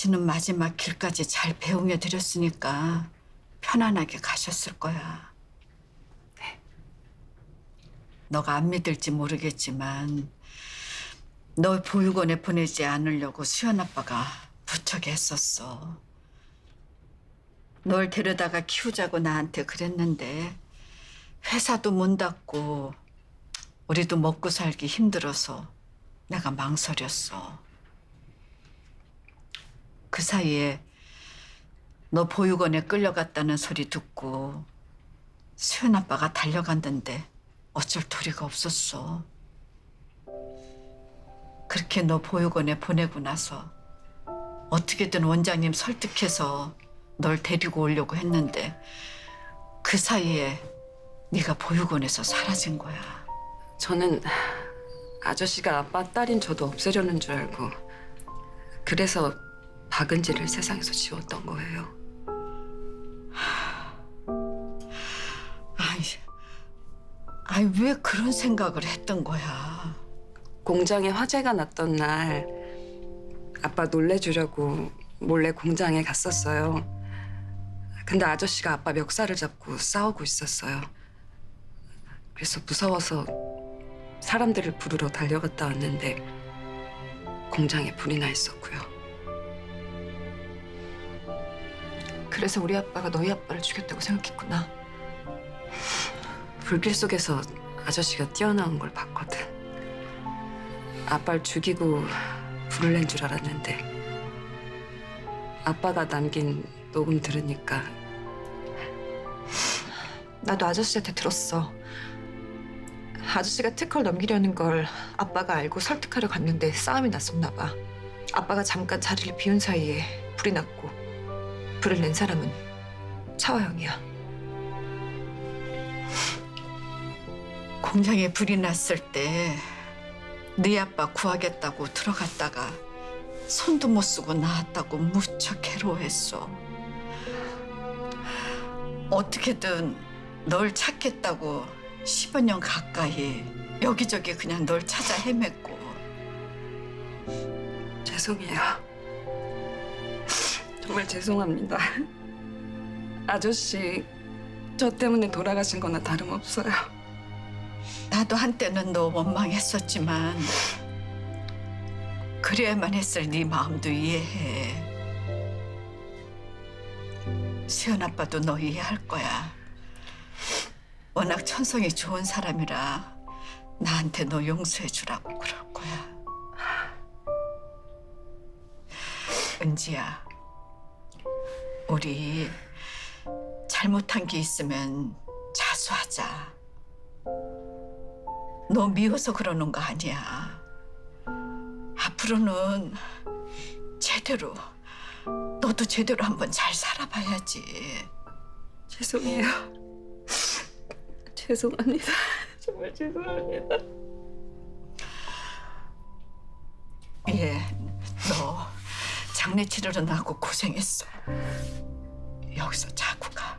가시는 마지막 길까지 잘 배웅해 드렸으니까 편안하게 가셨을 거야. 너가 안 믿을지 모르겠지만 너 보육원에 보내지 않으려고 수연 아빠가 무척 애썼어. 널 데려다가 키우자고 나한테 그랬는데 회사도 문 닫고 우리도 먹고 살기 힘들어서 내가 망설였어. 그 사이에 너 보육원에 끌려갔다는 소리 듣고 수연 아빠가 달려갔는데 어쩔 도리가 없었어. 그렇게 너 보육원에 보내고 나서 어떻게든 원장님 설득해서 널 데리고 오려고 했는데 그 사이에 네가 보육원에서 사라진 거야. 저는 아저씨가 아빠 딸인 저도 없애려는 줄 알고 그래서 박은지를 세상에서 지웠던 거예요. 아이, 아이 왜 그런 생각을 했던 거야? 공장에 화재가 났던 날 아빠 놀래주려고 몰래 공장에 갔었어요. 근데 아저씨가 아빠 멱살을 잡고 싸우고 있었어요. 그래서 무서워서 사람들을 부르러 달려갔다 왔는데 공장에 불이 나 있었고요. 그래서 우리 아빠가 너희 아빠를 죽였다고 생각했구나. 불길 속에서 아저씨가 뛰어나온 걸 봤거든. 아빠를 죽이고 불을 낸 줄 알았는데 아빠가 남긴 녹음 들으니까 나도 아저씨한테 들었어. 아저씨가 특허를 넘기려는 걸 아빠가 알고 설득하려 갔는데 싸움이 났었나 봐. 아빠가 잠깐 자리를 비운 사이에 불이 났고 불을 낸 사람은 차화영이야. 공장에 불이 났을 때 네 아빠 구하겠다고 들어갔다가 손도 못 쓰고 나왔다고 무척 괴로워했어. 어떻게든 널 찾겠다고 10여 년 가까이 여기저기 그냥 널 찾아 헤맸고 죄송해요. 정말 죄송합니다. 아저씨 저 때문에 돌아가신 거나 다름없어요. 나도 한때는 너 원망했었지만 그래야만 했을 네 마음도 이해해. 수연 아빠도 너 이해할 거야. 워낙 천성이 좋은 사람이라 나한테 너 용서해 주라고 그럴 거야. 은지야, 우리 잘못한 게 있으면 자수하자. 너 미워서 그러는 거 아니야. 앞으로는 제대로 너도 제대로 한번 잘 살아봐야지. 죄송해요. 죄송합니다. 정말 죄송합니다. 예, 너 장례 치르러 나하고 고생했어. 여기서 자꾸 가.